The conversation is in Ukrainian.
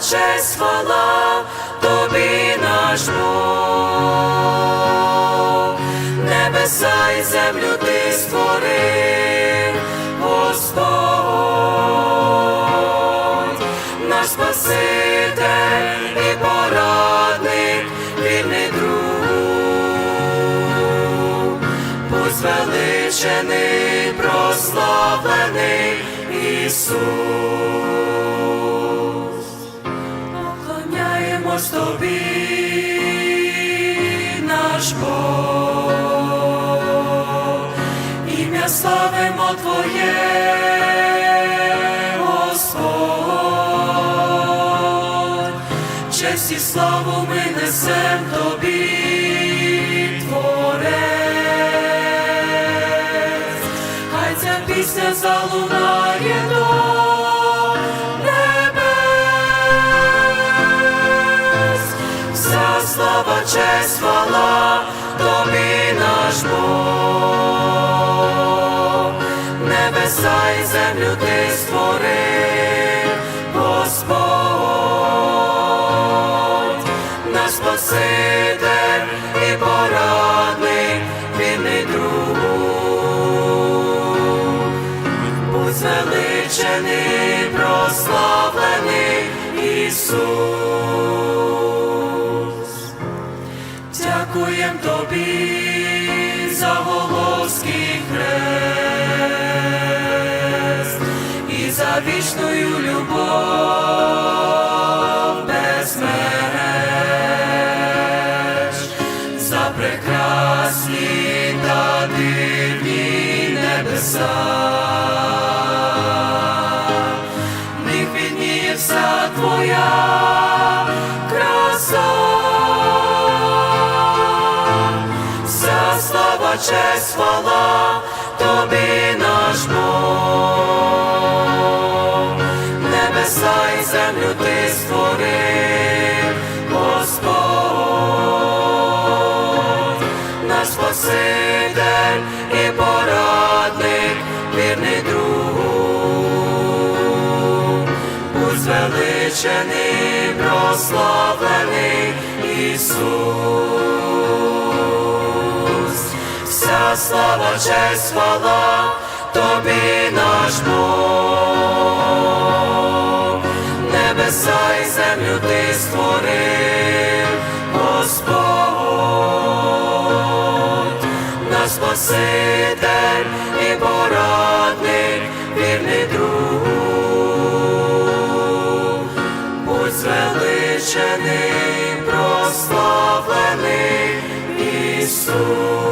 честь, хвала тобі наш Бог. Небеса і землю ти створив, Господь, наш Спаситель і порадник, вільний друг, будь звеличений, прославлений Ісус. Тобі, наш Бог, ім'я славимо Твоє, Господь, честь і славу ми несем тобі, Творець, хай ця пісня залунає честь, хвала тобі наш Бог, небеса і землю ти створив, Господь, наш Спаситель і порадник, вільний друг. Будь звеличений, прославлений Ісус. Тобі за Волоський хрест і за вічною любов без меж, за прекрасні та дивні небеса. В твоя слава, честь, хвала тобі наш Бог, небеса і землю ти створив, Господь, наш Спаситель і порадник, вірний друг, будь звеличений, прославлений Ісус, слава, честь, хвала тобі наш Бог, небеса і землю ти створив, Господь, наш Спаситель і порадник, вірний друг, будь звеличений, прославлений Ісус.